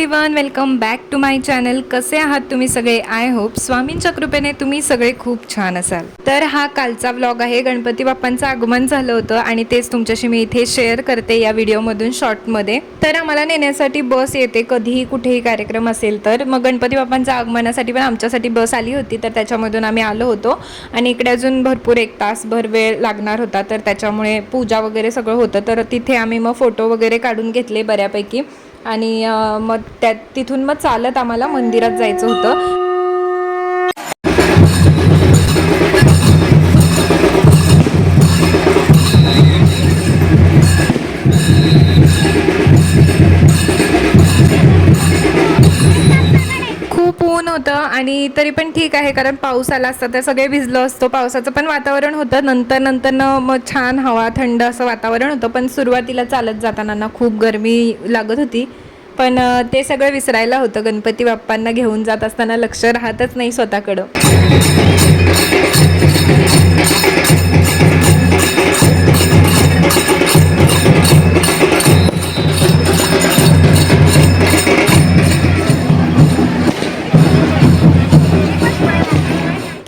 Everyone welcome back to my channel कसे आहात तुम्ही सगळे? आय होप स्वामींच्या कृपेने तुम्ही सगळे खूप छान असाल. तर हा कालचा व्लॉग आहे. गणपती बाप्पांचं आगमन झालं होतं आणि तेच तुमच्याशी मी इथे शेअर करते या व्हिडिओमधून शॉर्टमध्ये तर आम्हाला नेण्यासाठी बस येते. कधीही कुठेही कार्यक्रम असेल तर. मग गणपती बाप्पांच्या आगमनासाठी पण आमच्यासाठी बस आली होती. तर त्याच्यामधून आम्ही आलो होतो. आणि इकडे अजून भरपूर एक तासभर वेळ लागणार होता. तर त्याच्यामुळे पूजा वगैरे सगळं होतं. तर तिथे आम्ही मग फोटो वगैरे काढून घेतले बऱ्यापैकी. आणि मग त्या तिथून मग चालत आम्हाला मंदिरात जायचं होतं. नव्हतं होतं आणि तरी पण ठीक आहे कारण पाऊस आला असता तर सगळे भिजलो असतो. पावसाचं पण वातावरण होतं. नंतर नंतर मग छान हवा थंड असं वातावरण होतं. पण सुरुवातीला चालत जाताना ना खूप गरमी लागत होती. पण ते सगळं विसरायला होतं. गणपती बाप्पांना घेऊन जात असताना लक्ष राहतच नाही स्वतःकडं.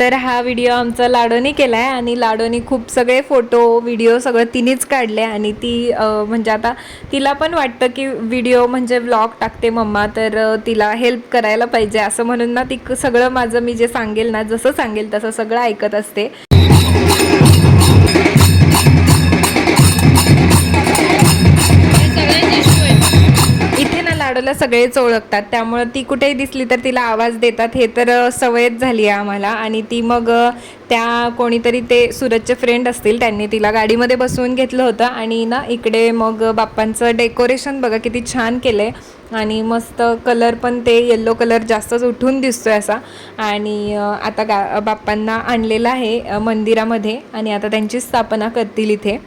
तर हा व्हिडिओ आमचा लाडोनी केला आहे आणि लाडोनी खूप सगळे फोटो व्हिडिओ सगळं तिनेच काढले आणि ती म्हणजे आता तिला पण वाटतं की व्हिडिओ म्हणजे व्लॉग टाकते मम्मा तर तिला हेल्प करायला पाहिजे असं म्हणून ना ती सगळं माझं मी जे सांगेल ना जसं सांगेल तसं सगळं ऐकत असते. इथे सगळेच ओळखतात त्यामुळं ती कुठेही दिसली तर तिला आवाज देतात. हे तर सवयच झाली आहे आम्हाला. आणि ती मग त्या कोणीतरी ते सूरजचे फ्रेंड असतील त्यांनी तिला गाडीमध्ये बसवून घेतलं होतं. आणि ना इकडे मग बाप्पांचं डेकोरेशन बघा किती छान केलं आहे आणि मस्त कलर पण ते येल्लो कलर जास्तच उठून दिसतो आहे असा. आणि आता गा बाप्पांना आणलेलं आहे मंदिरामध्ये. आणि आता त्यांची स्थापना करतील इथे.